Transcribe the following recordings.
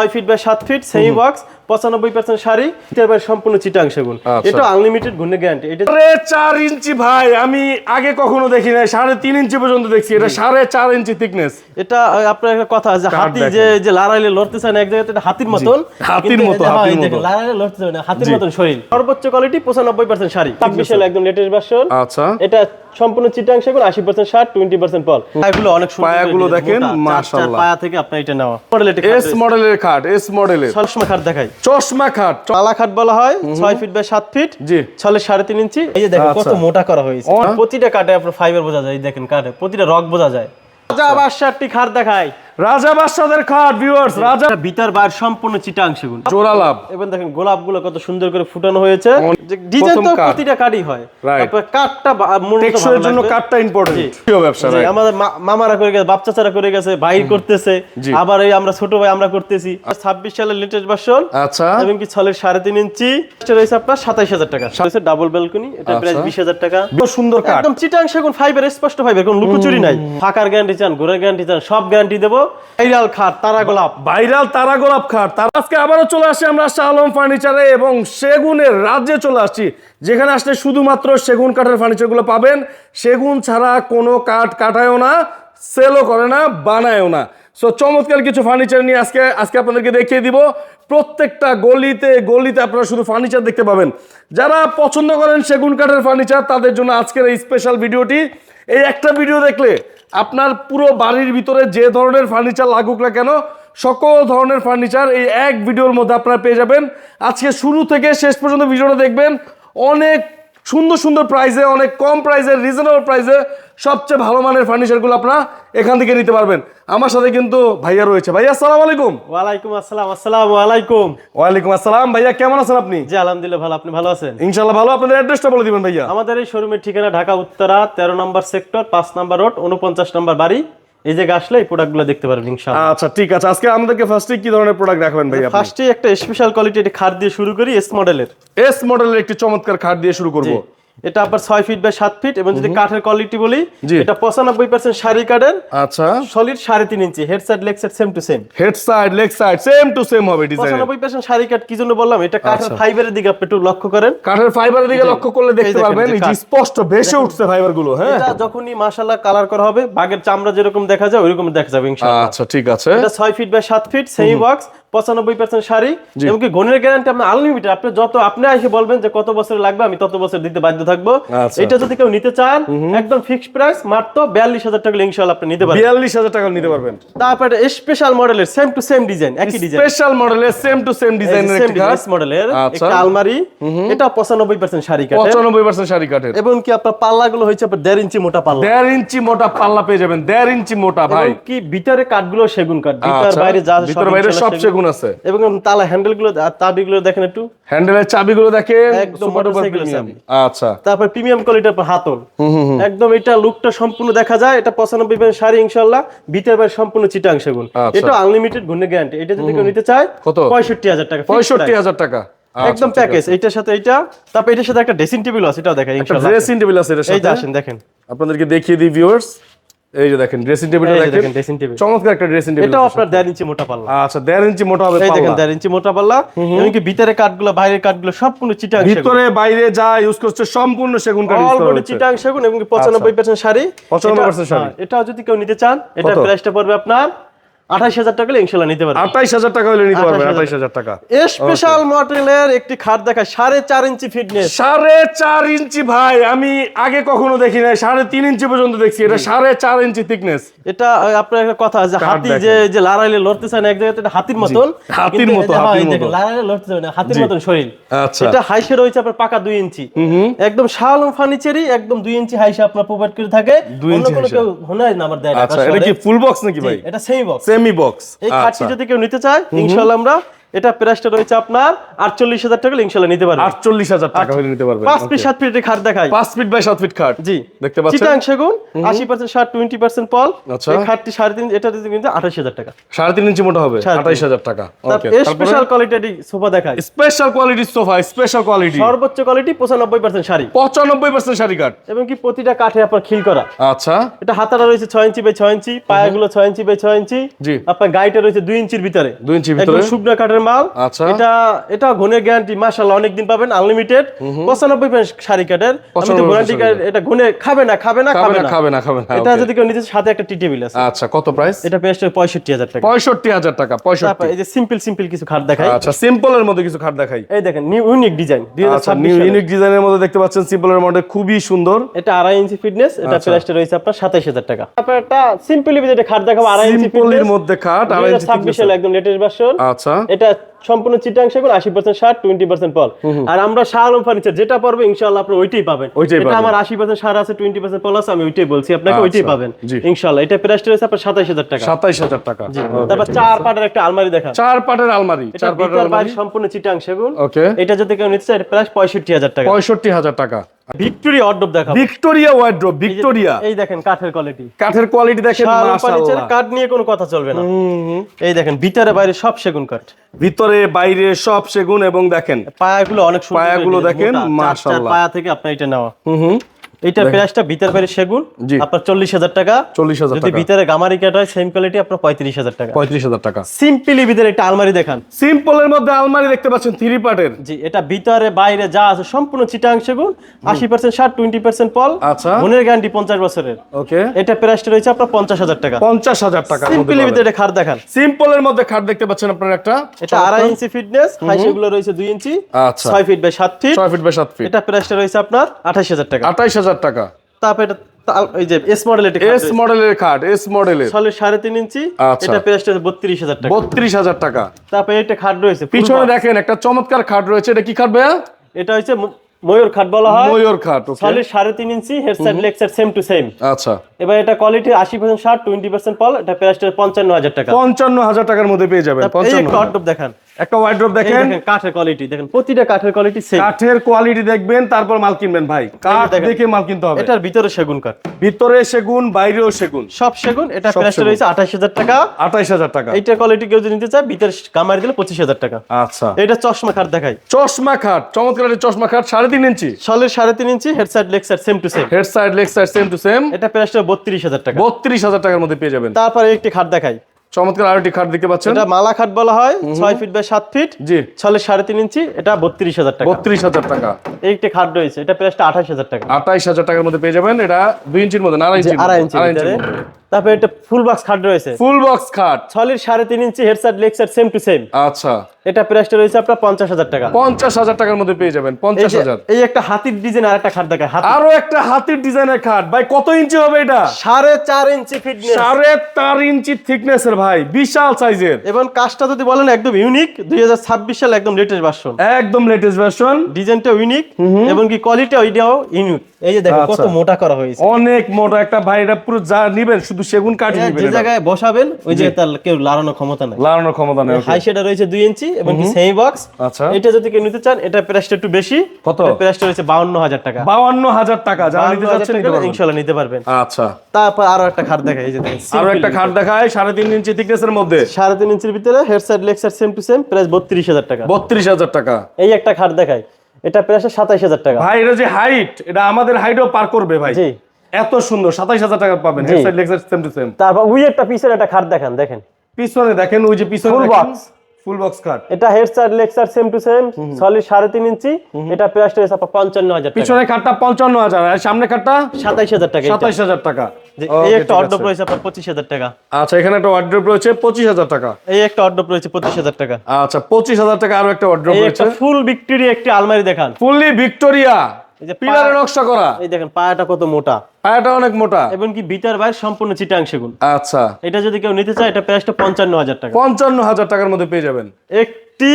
ছয় feet by সাত feet semi box পঁচানব্বই পার্সেন্ট শাড়ি এটার সম্পূর্ণ চিটাং সেগুন। আচ্ছা। এটা আনলিমিটেড ঘূর্ণে গ্যারান্টি এটা চার ইঞ্চি ভাই আমি আগে কখনো দেখি নাই। সাড়ে তিন ইঞ্চি পর্যন্ত দেখছি। এটা সাড়ে চার ইঞ্চি থিকনেস এটা আপনার একটা কথা কাঠ হাতি যে যে লড়াইলে লড়তে চায় না এক জায়গাতে এটা হাতির মতন। হাতির মতো, যে, হ্যাঁ। লড়াইলে লড়তে চায় না হাতির মতন শরীর। সর্বোচ্চ কোয়ালিটি পঁচানব্বই পার্সেন্ট শাড়ি। ছাব্বিশ সালে একদম লেটেস্ট ভার্সন আচ্ছা। এটা সম্পূর্ণ চিটাং সেগুন আশি পার্সেন্ট শার্ট টোয়েন্টি পার্সেন্ট পল। পায়াগুলো অনেক সুন্দর পায়াগুলো দেখেন, মাশাআল্লাহ। পায়া থেকে আপনার এটা নেওয়া। মডেল এটা এস মডেলের খাট এস মডেলের সবসময় খাট দেখাই। চশমা খাট। চালা খাট বলা হয় ছয় ফিট বাই সাত ফিট জি। ছলে সাড়ে তিন ইঞ্চি। এই যে দেখেন কত আচ্ছা। মোটা করা হয়েছে। প্রতিটা কাটে আপনার ফাইবার বোঝা যায় দেখেন কাটে। প্রতিটা রক বোঝা যায়। আবার সাতটি খাট দেখায় রাজা বাদশাদের খাট ভিউয়ার্স রাজা ভিতর বাইর সম্পূর্ণ চিটাং সেগুন জোড়া লাভ। এবং দেখেন গোলাপগুলো কত সুন্দর করে ফুটানো হয়েছে। অন- ডিজাইন তো প্রতিটা কাঠই হয়. তারপর কাঠটা বা- মূলত ভালো টেকসইয়ের জন্য। কাঠটা ইম্পর্টেন্ট প্রিয় ব্যবসা আমাদের মামারা করে গেছে বাপ চাচারা করে গেছে ভাই করতেছে। আবার এই আমরা ছোট ভাই আমরা করতেছি। ছাব্বিশ সালের লেটেস্ট ভার্সন আচ্ছা। এবং কি ছলের সাড়ে তিন ইঞ্চি। এটা রয়েছে আপনার সাতাইশ হাজার টাকা। রয়েছে ডাবল ব্যালকনি এটা প্রাইস আচ্ছা। বিশ হাজার টাকা। বেশ সুন্দর কাঠ। একদম চিটাং সেগুন ফাইবার স্পষ্ট ফাইবার কোনো লুকোচুরি নাই। ফাঁকার গ্যারান্টি চান ঘোরার গ্যারান্টি চান সব গ্যারান্টি দেবো। ভাইরাল খাট, তারা গোলাপ। ভাইরাল তারা গোলাপ খাট। তার আজকে আবারও চলে আসছি আমরা শাহ আলম ফার্নিচারে এবং সেগুনের রাজ্যে চলে আসছি। যেখানে আসলে শুধুমাত্র সেগুন কাঠের ফার্নিচারগুলো পাবেন। সেগুন ছাড়া কোনো কাঠ কাটায়ও না সেলও করে না, বানায়ও না। সো চমৎকার কিছু ফার্নিচার নিয়ে আজকে আজকে আপনাদেরকে দেখিয়ে দিব। প্রত্যেকটা গলিতে গলিতে আপনারা শুধু ফার্নিচার দেখতে পাবেন। যারা পছন্দ করেন সেগুন কাঠের ফার্নিচার, তাদের জন্য আজকের এই স্পেশাল ভিডিওটি এই একটা ভিডিও দেখলে আপনার পুরো বাড়ির ভিতরে যে ধরনের ফার্নিচার লাগুক না কেন, সকল ধরনের ফার্নিচার এই এক ভিডিওর মধ্যে আপনারা পেয়ে যাবেন। আজকে শুরু থেকে শেষ পর্যন্ত ভিডিওটা দেখবেন। অনেক সুন্দর সুন্দর প্রাইসে অনেক কম প্রাইসে রিজনেবল প্রাইসে সবচেয়ে ভালো মানের ফার্নিচারগুলো আপনারা এখান থেকে নিতে পারবেন। আমার সাথে কিন্তু ভাইয়া রয়েছে। ভাইয়া আসসালামু আলাইকুম। ওয়ালাইকুম আসসালাম আসসালামু আলাইকুম। ওয়ালাইকুম আসসালাম। ভাইয়া কেমন আছেন আপনি? জি আলহামদুলিল্লাহ ভালো। আপনি ভালো আছেন? ইনশাল্লাহ ভালো। আপনাদের অ্যাড্রেসটা বলে দিবেন ভাইয়া। আমাদের এই শোরুমের ঠিকানা ঢাকা উত্তরা তেরো নম্বর সেক্টর পাঁচ নম্বর রোড উনপঞ্চাশ নম্বর বাড়ি। এই যে আসলে এই প্রোডাক্টগুলো দেখতে পারবেন ইনশাআল্লাহ। আচ্ছা ঠিক আছে। আজকে আমাদেরকে ফার্স্টে কি ধরনের প্রোডাক্ট রাখবেন ভাই আপনি? ফার্স্টে একটা স্পেশাল কোয়ালিটি খাট দিয়ে শুরু করি এস মডেলের এস মডেলের একটি চমৎকার খাট দিয়ে শুরু করব। এটা আপনার ছয় ফিট বাই সাত ফিট এবং যদি কাঠের কোয়ালিটি বলি এটা পঁচানব্বই পার্সেন্ট শাড়ি কাঠের আচ্ছা। সলিড সাড়ে তিন inch. Head side leg side same to same head side leg side same to same হবে ডিজাইন পঁচানব্বই পার্সেন্ট শাড়ি কাঠ কি জন্য বললাম? এটা কাঠের আচ্ছা। ফাইবারের দিকে আপনি একটু লক্ষ্য করেন। কাঠের ফাইবারের দিকে লক্ষ্য করলে দেখতে পারবেন যে স্পষ্ট ভেসে উঠছে ফাইবারগুলো হ্যাঁ। এটা যখনই মাশাআল্লাহ কালার করা হবে বাঘের চামড়া যেরকম দেখা যায় ওইরকম দেখা যাবে ইনশাআল্লাহ। আচ্ছা ঠিক আছে। এটা ছয় ফিট বাই সাত ফিট সেমি বক্স পঁচানব্বই পার্সেন্ট শাড়ি এমনকি গনের গ্যারান্টি আপনার আনলিমিটেড আপনি যত আপনি এসে বলবেন যে কত বছর লাগবে আমি তত বছর দিতে বাধ্য থাকব। আচ্ছা। এটা যদি কেউ নিতে চান একদম ফিক্সড প্রাইস মাত্র বিয়াল্লিশ হাজার টাকা ইনশাল্লাহ আপনি নিতে পারবেন। বিয়াল্লিশ হাজার টাকা নিতে পারবেন। তারপরে স্পেশাল মডেলের সেম টু সেম ডিজাইন একই ডিজাইন স্পেশাল মডেলের সেম টু সেম ডিজাইনের একটি খাট মডেলের আচ্ছা। একটা আলমারি এটা পঁচানব্বই পার্সেন্ট শাড়ি কাটে পঁচানব্বই পার্সেন্ট শাড়ি কাঠের। এবং কি আপনার পাল্লাগুলো হচ্ছে আপনার দেড় ইঞ্চি মোটা পাল্লা। দেড় ইঞ্চি মোটা পাল্লা পেয়ে যাবেন দেড় ইঞ্চি মোটা ভাই। কি ভিতরে কাঠগুলো সেগুন কাঠ ভিতর আচ্ছা, বাইরে যা ভিতর বাইরে সব সেগুন আছে। এবং তালা হ্যান্ডেলগুলো তাবিগুলো দেখেন একটু। হ্যান্ডেলের দেখেন সুপার ডুপার প্রিমিয়াম আচ্ছা। তারপর প্রিমিয়াম কোয়ালিটির হাতল। একদম এটা লুকটা সম্পূর্ণ দেখা যায় এটা পঁচানব্বই পার্সেন্ট শাড়ি ইনশাল্লাহ ভিতর বাইরে সম্পূর্ণ চিটাং সেগুন। আচ্ছা। এটা আনলিমিটেড ঘূর্ণে গ্যারান্টি এটা যদি কেউ নিতে চায় কত? পঁয়ষট্টি হাজার টাকা fixed পঁয়ষট্টি price। হাজার টাকা। একদম প্যাকেজ এটার সাথে এটা তারপর এটার সাথে একটা ড্রেসিং টেবিল আছে এটাও দেখেন ড্রেসিং টেবিল আছে এর এই যে আসেন দেখেন। আপনাদেরকে দেখিয়ে দিই ভিউয়ার্স এই যে দেখেন ড্রেসিং টেবিলটা দেখেন। দেখেন ড্রেসিং টেবিল চমৎকার একটা ড্রেসিং টেবিল এটা আপনার ইঞ্চি মোটা পাল্লা। আচ্ছা ইঞ্চি মোটা হবে এই দেখেন পাল্লা। দেড় ইঞ্চি মোটা পাল্লা। এমনকি ভিতরে কাঠগুলো বাইরের কাঠগুলো সম্পূর্ণ চিটাং সেগুন। ভিতরে বাইরে যা ইউজ করছে সম্পূর্ণ সেগুন কাঠ ইউজ করা চিটাং সেগুন এবং পঁচানব্বই পার্সেন্ট শাড়ি। 95% এটা- শাড়ি। এটা যদি কেউ নিতে চান এটা? প্রাইসটা পড়বে আপনার আঠাশ হাজার টাকা ইনশাল্লাহ নিতে পারবেন। আঠাইশ হাজার টাকা হলে নিতে পারবেন আঠাইশ হাজার টাকা। স্পেশাল মডেলের একটি খাট দেখায় সাড়ে চার ইঞ্চি ফিটনেস সাড়ে চার ইঞ্চি ভাই আমি আগে কখনো দেখি নাই সাড়ে তিন ইঞ্চি পর্যন্ত দেখছি এটা সাড়ে চার ইঞ্চি থিকনেস এটা আপনার একটা কথা কাঠ হাতি যে যে লড়াইলে লড়তে চায় না এক এটা হাতির মতন। হাতির মতো, যে। লড়াইলে লড়তে চায় না হাতির মতন শরীর। আচ্ছা। এটা হাইসে রয়েছে আপনার পাকা দুই ইঞ্চি। একদম শালম ফার্নিচারই একদম দুই ইঞ্চি হাইসে আপনার প্রোভাইড করে থাকে। দুই ইঞ্চি না আমার দেয় আচ্ছা এটা কি ফুল বক্স নাকি ভাই? এটা সেমি বক্স সেমি বক্স এই খাটটি যদি কেউ নিতে চায় ইনশাআল্লাহ আমরা এটা প্রাইসটা রয়েছে আপনার আটচল্লিশ হাজার টাকা ইনশাল্লাহ নিতে পারবেন। আটচল্লিশ হাজার টাকা হলে নিতে পারবেন। পাঁচ ফিট সাত ফিটের খাট দেখাই। পাঁচ ফিট বাই সাত ফিট খাট। জি। দেখতে পাচ্ছেন? চিটাং সেগুন আশি পার্সেন্ট ষাট টোয়েন্টি পার্সেন্ট পল। আচ্ছা। এই খাটটি সাড়ে তিন এটা দিতে কিন্তু আঠাশ হাজার টাকা। সাড়ে তিন ইঞ্চি মোটা হবে। আঠাইশ হাজার টাকা। ওকে স্পেশাল কোয়ালিটির সোফা দেখাই। স্পেশাল কোয়ালিটির সোফা স্পেশাল কোয়ালিটি সর্বোচ্চ কোয়ালিটি পঁচানব্বই পার্সেন্ট শাড়ি। পঁচানব্বই পার্সেন্ট শাড়ি কাঠ। এবং কি প্রতিটা কাঠে আপনার খিল করা। আচ্ছা। এটা হাতাটা রয়েছে ছয় ইঞ্চি বাই ছয় ইঞ্চি পায়াগুলো ছয় ইঞ্চি বাই ছয় ইঞ্চি। জি। আপনার গাড়িটা রয়েছে দুই ইঞ্চির ভিতরে। দুই ইঞ্চির ভিতরে? শুকনো কাঠের মাল। আচ্ছা। এটা এটা ঘনের গ্যারান্টি মাশাআল্লাহ অনেক দিন পাবেন আনলিমিটেড পঁচানব্বই শাড়ি কাঠের। আমি তো গ্যারান্টি এটা ঘনে খাবে না খাবে না খাবে না খাবে না খাবে না এটা যদি কেউ নিতে সাথে একটা টি টেবিল আছে। আচ্ছা কত প্রাইস এটা পেস্ট পঁয়ষট্টি হাজার টাকা। পঁয়ষট্টি হাজার টাকা তারপর পঁয়ষট্টি এই যে সিম্পল সিম্পল কিছু খাট দেখাই। আচ্ছা সিম্পলের মধ্যে কিছু খাট দেখাই। এই দেখেন নিউ ইউনিক ডিজাইন দুই হাজার আচ্ছা ছাব্বিশ নিউ সালে। ইউনিক ডিজাইনের মধ্যে দেখতে পাচ্ছেন সিম্পলের মধ্যে খুবই সুন্দর। এটা আড়াই ইঞ্চি ফিটনেস এটা আচ্ছা। প্রাইসটা রয়েছে আপনার সাতাইশ হাজার টাকা। তারপর একটা সিম্পলি যেটা খাট দেখাবো আড়াই ইঞ্চি ফিটনেস সিম্পলের মধ্যে খাট আড়াই ইঞ্চি এর। একদম লেটেস্ট ভার্সন আচ্ছা। এটা সম্পূর্ণ চিটাংশ এখন আশি পার্সেন্ট ষাট টোয়েন্টি পার্সেন্ট পল। আর আমরা শাহ আলম ফার্নিচার যেটা পারব ইনশাল্লাহ আপনি ওইটাই পাবেন। এটা। আমার আশি পার্সেন্ট সার আছে টোয়েন্টি পার্সেন্ট পল আছে আমি ওইটাই বলছি। আপনাকে আচ্ছা, ওইটাই পাবেন। ইনশাল্লাহ এটা প্রাইসটা রয়েছে আপনার সাতাইশ হাজার টাকা। সাতাইশ হাজার টাকা। তারপর চার পাটের একটা আলমারি দেখা। চার পাটের আলমারি চার পাটের আলমারি। সম্পূর্ণ চিটাং সেগুন। ওকে এটা যদি কেউ নিতে চায় প্রাইস পঁয়ষট্টি হাজার টাকা। পঁয়ষট্টি হাজার টাকা। ভিক্টোরিয়া ওয়ার্ড্রপ দেখাবো। Victoria wardrobe Victoria. এই দেখেন কাঠের কোয়ালিটি কাঠের কোয়ালিটি দেখেন মাশাআল্লাহ। কাঠ নিয়ে কোনো কথা চলবে না। এই দেখেন ভিতরে বাইরে সব সেগুন কাঠ। ভিতরে বাইরে সব সেগুন এবং দেখেন পায়াগুলো অনেক সুন্দর পায়াগুলো দেখেন, মাশাআল্লাহ। পায়া থেকে আপনার এটা নেওয়া। হুম হুম। এইটার প্রাইসটা ভিতর বাইরে সেগুন আপনার চল্লিশ হাজার টাকা। চল্লিশ হাজার যদি ভিতরে গামারি কাঠ হয় সেম কোয়ালিটি আপনার পঁয়ত্রিশ হাজার টাকা। পঁয়ত্রিশ হাজার টাকা। সিম্পলি ভিতরে একটা আলমারি দেখান। সিম্পলের মধ্যে আলমারি দেখতে পাচ্ছেন থ্রি পার্টের জি এটা ভিতরে বাইরে যা আছে সম্পূর্ণ চিটাং সেগুন আশি পার্সেন্ট ষাট টোয়েন্টি পার্সেন্ট পল। আচ্ছা। মনের গ্যারান্টি পঞ্চাশ বছরের। ওকে। এটা প্রাইসটা রয়েছে আপনার পঞ্চাশ হাজার টাকা। পঞ্চাশ হাজার টাকা। সিম্পলি ভিতরে খাট দেখান। সিম্পলের মধ্যে খাট দেখতে পাচ্ছেন আপনার একটা। এটা আড়াই ইঞ্চি ফিটনেস হাই সেগুলো রয়েছে দুই ইঞ্চি। আচ্ছা। ছয় ফিট বাই সাত ফিট ছয় ফিট বাই সাত ফিট এটা প্রাইসটা রয়েছে আপনার আঠাশ হাজার টাকা। আঠাইশ হাজার টাকা। তারপর এটা এই যে এস মডেল এস মডেলের খাট এস মডেলের সলিড সাড়ে তিন ইঞ্চি আচ্ছা। এটা প্রাইসটা বত্রিশ হাজার টাকা। বত্রিশ হাজার টাকা। তারপর এটা খাট রয়েছে পিছনে দেখেন একটা চমৎকার খাট রয়েছে। এটা কি খাট ভাইয়া? এটা হচ্ছে ময়ূর খাট বলা হয়। ময়ূর খাট okay। সলিড সাড়ে তিন inch head side same to same আচ্ছা। এবার এটা কোয়ালিটি আশি পার্সেন্ট ষাট টোয়েন্টি পার্সেন্ট পল এটা প্রাইসটা পঞ্চান্ন হাজার টাকা। পঞ্চান্ন হাজার টাকার মধ্যে পেয়ে যাবেন পঞ্চান্ন একটা দেখান। একটা কাঠের কোয়ালিটি দেখেন প্রতিটা কাঠের কোয়ালিটি সেম কাঠের কোয়ালিটি দেখবেন তারপর মাল কিনবেন ভাই। কাঠ দেখে মাল কিনতে হবে। এটার ভিতরে সেগুন কাঠ। ভিতরে সেগুন বাইরেও সেগুন। সব সেগুন এটা প্রাইসটা রয়েছে আঠাশ হাজার টাকা। আঠাইশ হাজার টাকা। এইটার কোয়ালিটি কেউ যদি নিতে চায় ভিতরে কামারি দিলে পঁচিশ হাজার টাকা। আচ্ছা। এটা চশমা খাট দেখাই। চশমা খাট চমৎকার চশমা খাট সাড়ে তিন ইঞ্চি? সলিড সাড়ে তিন inch head side leg side same to same head side leg side same to same এটা প্রাইসটা বত্রিশ হাজার টাকা। বত্রিশ হাজার টাকার মধ্যে পেয়ে যাবেন। তারপরে একটি খাট দেখাই। চমৎকার আরেকটি খাট দেখতে পাচ্ছেন। এটা মালা খাট বলা হয় ছয় ফিট বাই সাত ফিট জি। ছলের সাড়ে তিন ইঞ্চি এটা বত্রিশ হাজার টাকা। বত্রিশ হাজার টাকা। এই একটি খাট রয়েছে এটা প্রাইসটা আঠাশ হাজার টাকা। আঠাইশ হাজার টাকার মধ্যে পেয়ে যাবেন এটা দুই ইঞ্চির মধ্যে না আড়াই ইঞ্চির আড়াই ইঞ্চি তারপরে এটা ফুল বক্স খাট রয়েছে। ফুল বক্স খাট। ছলের সাড়ে তিন inch head side leg side same to same আচ্ছা। এটা প্রাইসটা রয়েছে আপনার পঞ্চাশ হাজার টাকা। পঞ্চাশ হাজার টাকার মধ্যে পেয়ে যাবেন পঞ্চাশ হাজার। এই একটা হাতির ডিজাইন আর একটা খাট আরও একটা হাতির ডিজাইনের খাট। ভাই কত ইঞ্চি হবে এটা? সাড়ে চার ইঞ্চি ফিটনেস সাড়ে চার ইঞ্চি থিকনেস এর ভাই বিশাল সাইজের এবং কাজটা যদি বলেন একদম ইউনিক দুই হাজার ছাব্বিশ সালে একদম লেটেস্ট ভার্সন একদম লেটেস্ট ভার্সন ডিজাইনটা ইউনিক এবং কি কোয়ালিটি ওইটাও ইউনিক এই যে দেখেন কত আচ্ছা। মোটা করা হয়েছে। অনেক মোটা একটা ভাই এটা পুরো যা নিবেন শুধু সেগুন কাঠ হ্যাঁ, নিবেন যে জায়গায় বসাবেন ওই জায়গায় তার কেউ লাড়ানোর ক্ষমতা নাই। লাগানোর ক্ষমতা নেই। হাই সেটা রয়েছে দুই ইঞ্চি এবং কি সেমি বক্স আচ্ছা। এটা যদি কেউ নিতে চান এটা প্রাইসটা একটু বেশি। কত? প্রাইসটা রয়েছে বাউন্ন হাজার টাকা। বাউান্ন হাজার টাকা যারা নিতে 52,000 যাচ্ছেন নিতে পারবেন। ইনশাল্লাহ নিতে পারবেন। আচ্ছা। তারপর আরও একটা খাট দেখাই এই যে দেখেন আরও একটা খাট দেখায় সাড়ে তিন ইঞ্চি থিকনেস এর মধ্যে। সাড়ে তিন ইঞ্চির ভিতরে head side leg side same to same price বত্রিশ হাজার টাকা। বত্রিশ হাজার টাকা। এই একটা খাট দেখাই। এটা প্রায় সাতাইশ হাজার টাকা। ভাই এটা যে হাইট এটা আমাদের হাইটও পার করবে ভাই। জি। এত সুন্দর সাতাইশ হাজার টাকা পাবেন। Head side same to same তারপর উই একটা পিসের একটা খাট দেখেন দেখেন। পিছনে দেখেন ওই যে পিছনে ফুল box। ফুল বক্স খাট এটা head side leg side same to same solid সাড়ে তিন ইঞ্চি। এটা প্রাইসটা হচ্ছে আপনার পঞ্চান্ন হাজার পিছনে খাটটা পঞ্চান্ন হাজার। আর সামনে খাটটা সাতাইশ হাজার টাকা সাতাইশ হাজার টাকা। এই একটা অর্ডার রয়েছে আপনার পঁচিশ হাজার টাকা। আচ্ছা এখানে একটা ওয়ার্ড্রপ রয়েছে পঁচিশ হাজার টাকা। এই একটা অর্ডার রয়েছে পঁচিশ হাজার টাকা। আচ্ছা পঁচিশ হাজার টাকা আরও একটা এই রয়েছে। একটা ফুল ভিক্টোরিয়া একটি আলমারি দেখান। ফুললি ভিক্টোরিয়া এই যে পিলারে নকশা করা। এই দেখেন পায়াটা কত মোটা। পায়াটা অনেক মোটা। এবং কি বিটার বাইর সম্পূর্ণ চিটাং সেগুন। আচ্ছা। এটা যদি কেউ নিতে চায় এটা প্রাইসটা পঞ্চান্ন হাজার টাকা। পঞ্চান্ন হাজার টাকার মধ্যে পেয়ে যাবেন। একটি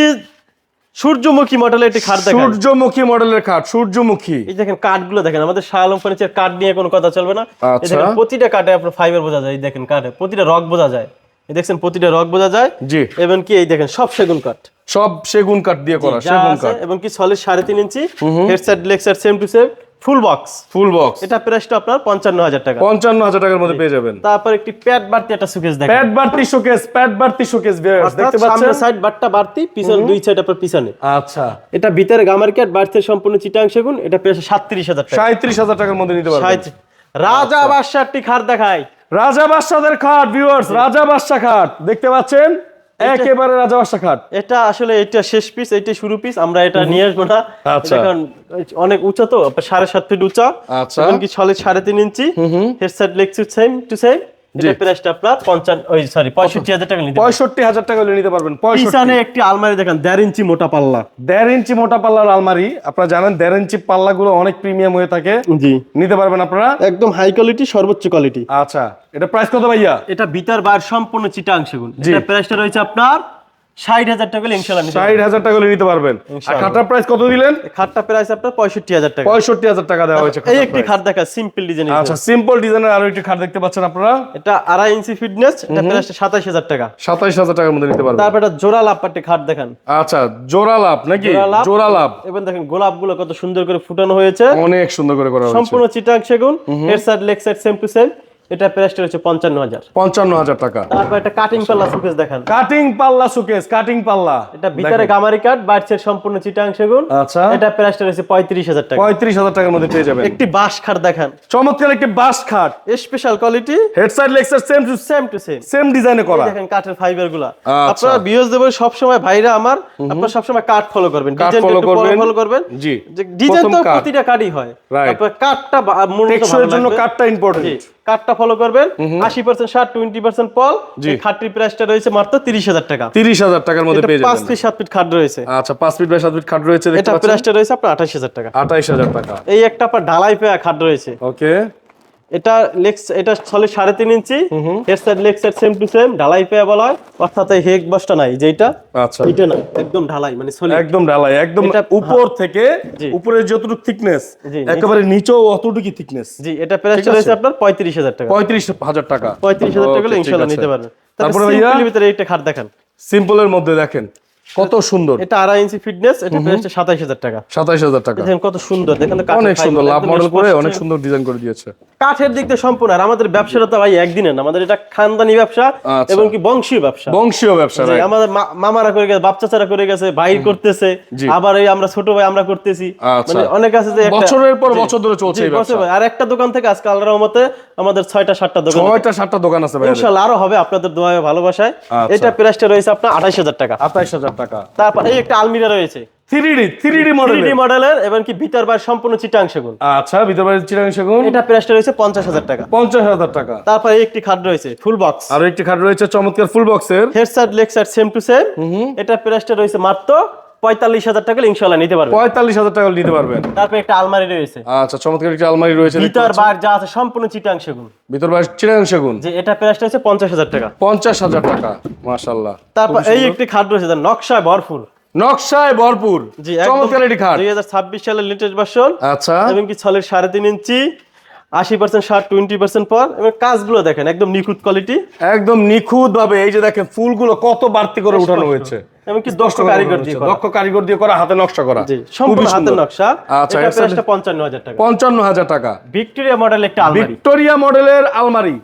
সূর্যমুখী মডেলের একটি খাট দেখান। সূর্যমুখী মডেলের খাট সূর্যমুখী। এই দেখেন কাঠগুলো দেখেন আমাদের ফার্নিচার কাঠ নিয়ে কোনো কথা চলবে না। এই আচ্ছা। দেখেন প্রতিটা কাঠে আপনার ফাইবার বোঝা যায় এই দেখেন কাঠে প্রতিটা রক বোঝা যায়। দেখছেন প্রতিটা রক বোঝা যায়। জি। এবং কি এই দেখেন সব সেগুন কাঠ। সব সেগুন কাঠ দিয়ে করা সেগুন কাঠ। এবং কি সলিড সাড়ে তিন inch head side leg side same to same full box full box এটা প্রাইসটা আপনার পঞ্চান্ন হাজার টাকা। পঞ্চান্ন হাজার টাকার মধ্যে পেয়ে যাবেন। তারপর একটি প্যাড বাড়তি একটা শোকেস দেখেন। প্যাড বাড়তি শোকেস প্যাড বাড়তি শোকেস দেখতে পাচ্ছেন? সামনে সাইড বাটটা বাড়তি পিছনে দুই সাইড আপনার পিছনে। আচ্ছা। এটা ভিতরে গামার ক্যাট বাড়তি সম্পূর্ণ চিটাং সেগুন এটা প্রাইস সাতত্রিশ হাজার টাকা। সাঁত্রিশ হাজার টাকার মধ্যে নিতে পারবেন। রাজা রাজা বাদশাহটি খাট দেখায়। রাজা বাদশাদের খাট ভিউয়ার্স রাজা বাদশা খাট। দেখতে পাচ্ছেন? একেবারে রাজা বাদশা খাট। এটা আসলে এটা শেষ পিস এটা শুরু পিস আমরা এটা নিয়ে আসব না। আচ্ছা। অনেক উঁচা তো সাড়ে সাত ফিট উঁচা। এখন কি সলিড সাড়ে তিন inch head side legs same to same এটা প্রাইসটা আপনার পঞ্চান্ন ওই সরি পঁয়ষট্টি হাজার টাকা নিতে পারবেন। পঁয়ষট্টি হাজার টাকা নিতে পারবেন পঁয়ষট্টি। পিছনে একটি আলমারি দেখেন দেড় ইঞ্চি মোটা পাল্লা। দেড় ইঞ্চি মোটা পাল্লার আলমারি আপনারা জানেন দেড় ইঞ্চি পাল্লাগুলো অনেক প্রিমিয়াম হয়ে থাকে। জি। নিতে পারবেন আপনারা? একদম হাই কোয়ালিটি সর্বোচ্চ কোয়ালিটি আচ্ছা এটা প্রাইস কত ভাইয়া? এটা ভিতর বার সম্পূর্ণ চিটাং সেগুন। এটা প্রাইসটা রয়েছে আপনার ষাট হাজার টাকা হলে ইনশাল্লাহ ষাট হাজার টাকা হলে নিতে পারবেন। আর। প্রাইস কত দিলেন? খাটটা প্রাইস আপনার পঁয়ষট্টি হাজার টাকা। পঁয়ষট্টি হাজার টাকা দেওয়া হয়েছে এই একটি খাট দেখা সিম্পল ডিজাইন আচ্ছা সিম্পল ডিজাইনের আরও একটি খাট দেখতে পাচ্ছেন আপনারা। এটা আড়াই ইঞ্চি ফিটনেস এটা প্রাইসটা সাতাশ হাজার টাকা। সাতাইশ হাজার টাকার মধ্যে নিতে পারবেন। তারপর একটা জোড়া লাপাটি খাট দেখেন। আচ্ছা জোড়া লাভ নাকি? জোড়া লাভ। জোড়া লাভ। এবং দেখেন গোলাপগুলো কত সুন্দর করে ফুটানো হয়েছে। অনেক সুন্দর করে করা হয়েছে। সম্পূর্ণ চিটাং সেগুন। Head side leg side same to same এটা প্রাইসটা হচ্ছে পঞ্চান্ন হাজার। পঞ্চান্ন হাজার টাকা। তারপর একটা কাটিং পাল্লা সুকেস দেখেন। কাটিং পাল্লা সুকেস কাটিং পাল্লা। এটা ভিতরে গামারি কাঠ বাইরের সম্পূর্ণ চিটাং সেগুন। আচ্ছা। এটা প্রাইসটা পঁয়ত্রিশ হাজার টাকা। পঁয়ত্রিশ হাজার টাকার মধ্যে পেয়ে যাবেন। একটি বাঁশ খাট দেখেন। চমৎকার একটি বাস খাট। Special quality head side leg side same to same to same same ডিজাইনে করা। দেখেন কাঠের ফাইবারগুলা। আচ্ছা। আপনারা বিএস দেবের সবসময় ভাইরা আমার আপনারা সবসময় কাঠ ফলো করবেন। ডিজাইন follow করবেন। ফলো করবেন। জি। ডিজাইন তো প্রতিটা কাঠই হয়. আপনার কাঠটা বা- মূলত ভালো জন্য। কাঠটা ইম্পর্টেন্ট কাঠটা ফলো করবেন আশি পার্সেন্ট ষাট টোয়েন্টি পার্সেন্ট পল খাটটির প্রাইসটা রয়েছে মাত্র তিরিশ হাজার টাকা। তিরিশ হাজার টাকার মধ্যে পেয়ে পাঁচ ফিট সাত ফিট খাট রয়েছে। আচ্ছা পাঁচ ফিট বাই সাত ফিট খাট রয়েছে এটা প্রাইসটা রয়েছে আপনার আঠাশ হাজার টাকা। আঠাশ হাজার টাকা। এই একটা আপনার ঢালাই পেয়া খাট রয়েছে। ওকে এটা লেক্স এটা সলিড সাড়ে তিন ইঞ্চি। এর side leg side same to same ঢালাই পেয়া বলা হয়। অর্থাৎ এই হেক বসটা নাই যেটা আচ্ছা। এটা না একদম ঢালাই মানে সলিড একদম ঢালাই একদম উপর থেকে জি। উপরের যতটুকু থিকনেস একেবারে নিচেও অতটুকু থিকনেস জি এটা প্রাইসটা রয়েছে আপনার পঁয়ত্রিশ হাজার টাকা। পঁয়ত্রিশ হাজার টাকা। পঁয়ত্রিশ হাজার টাকা ইনশাল্লাহ নিতে পারবেন। তারপরে ভাইয়া? ভিতরে একটা খাট দেখেন। সিম্পলের মধ্যে দেখেন। কত সুন্দর। এটা আড়াই ইঞ্চি ফিটনেস এটা প্রাইসটা সাতাইশ হাজার টাকা। সাতাইশ হাজার টাকা। দেখেন কত সুন্দর দেখেন অনেক সুন্দর লাভ মডেল করে অনেক সুন্দর ডিজাইন করে দিয়েছে। কাঠের দিক সম্পূর্ণ আর আমাদের ব্যবসাটা তো ভাই একদিনের না আমাদের এটা খানদানি ব্যবসা আচ্ছা। এবং কি বংশীয় ব্যবসা। বংশীয় ব্যবসা আমাদের মামারা করে গেছে বাপ চাচারা করে গেছে ভাই করতেছে আবার এই আমরা ছোট ভাই আমরা করতেছি। আচ্ছা। মানে অনেক আছে যে বছরের পর বছর ধরে চলছে এই ব্যবসা। আর একটা দোকান থেকে আজকে আল্লাহর রহমতে আমাদের ছয়টা সাতটা দোকান ছয়টা সাতটা দোকান আছে ভাই। ইনশাল্লাহ আরও হবে আপনাদের দোয়া ভালোবাসায়। আচ্ছা। এটা প্রাইসটা রয়েছে আপনার আঠাইশ হাজার টাকা। আঠাইশ হাজার টাকা তারপর এই একটা আলমিরা রয়েছে। মডেল মডেলের। এবং কি ভিতর সম্পূর্ণ চিটাং সেগুন। আচ্ছা ভিতর সেগুন। এটা প্রাইসটা রয়েছে পঞ্চাশ হাজার টাকা। পঞ্চাশ হাজার টাকা। তারপর একটি খাট রয়েছে ফুল বক্স। আর একটি খাট রয়েছে চমৎকার ফুল বক্সের। Head side leg side same to same. এটা প্রাইসটা রয়েছে মাত্র পঁয়তাল্লিশ হাজার টাকা ইনশাল্লাহ নিতে পারবে পঁয়তাল্লিশ হাজার টাকা নিতে পারবেন। তারপর একটা আলমারি রয়েছে। আচ্ছা চমৎকার একটি আলমারি রয়েছে ভিতর বার যা আছে সম্পূর্ণ চিটাং সেগুন। ভিতর বাড়ির চিরাং সেগুন। যে এটা প্রাইসটা হচ্ছে পঞ্চাশ হাজার টাকা। পঞ্চাশ হাজার টাকা মাশাল্লাহ তারপর এই একটি খাট রয়েছে নকশায় ভরপুর। নকশায় ভরপুর। জি চমৎকার একটি খাট। দুই হাজার ছাব্বিশ সালের লেটেস্ট ভার্সন আচ্ছা। এবং কি ছলের সাড়ে তিন ইঞ্চি। আশি পার্সেন্ট টোয়েন্টি পার্সেন্ট পর এবং কাজগুলো দেখেন একদম নিখুঁত কোয়ালিটি একদম নিখুঁত ভাবে এই যে দেখেন ফুলগুলো কত বাড়তি করে উঠানো হয়েছে। এমনকি দক্ষ কারিগর দিয়ে। দক্ষ কারিগর দিয়ে করা হাতে নকশা করা। সম্পূর্ণ হাতের নকশা। আচ্ছা এটা প্রাইসটা পঞ্চান্ন হাজার টাকা। পঞ্চান্ন হাজার টাকা। ভিক্টোরিয়া মডেল একটা আলমারি। ভিক্টোরিয়া মডেলের আলমারি।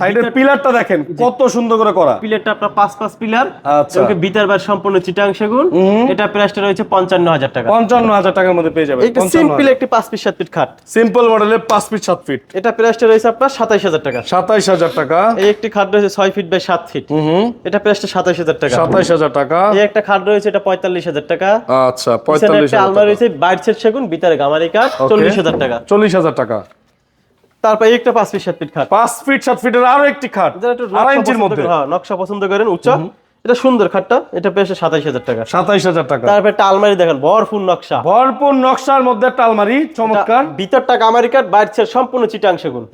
সাইডের পিলারটা দেখেন কত সুন্দর করে করা। পিলারটা আপনার পাঁচ পাঁচ পিলার আচ্ছা। ভিতর বার সম্পূর্ণ চিটাং সেগুন। এটা প্রাইসটা রয়েছে পঞ্চান্ন হাজার টাকা। পঞ্চান্ন হাজার টাকার মধ্যে পেয়ে যাবেন এটা সিম্পল একটি পাঁচ পিস সাত ফিট খাট। সিম্পল মডেলের পাঁচ ফিট সাত ফিট এটা প্রাইসটা রয়েছে আপনার সাতাইশ হাজার টাকা। সাতাইশ হাজার টাকা। এই একটি খাট রয়েছে ছয় ফিট বাই সাত ফিট এটা প্রাইসটা সাতাইশ হাজার টাকা। সাতাইশ হাজার টাকা। এই একটা খাট রয়েছে এটা পঁয়তাল্লিশ হাজার টাকা। আচ্ছা পঁয়তাল্লিশ আলমারি রয়েছে বাইর সেট সেগুন ভিতরে গামারি কাঠ চল্লিশ হাজার টাকা। চল্লিশ হাজার টাকা। তারপর একটা পাঁচ ফিট সাত ফিট খাট। পাঁচ ফিট সাত ফিটের আরও একটি খাট। আড়াই ইঞ্চির মধ্যে। হ্যাঁ, নকশা পছন্দ করেন উচ্চ। এটা সুন্দর খাটটা এটা পেয়েছে সাতাইশ হাজার টাকা। সাতাইশ হাজার টাকা। তারপরে একটা আলমারি দেখেন ভরপুর নকশা। ভরপুর নকশার মধ্যে একটা আলমারি চমৎকার। ভিতরটা টাকা কাঠ বাইর সম্পূর্ণ চিটাংশ গুণ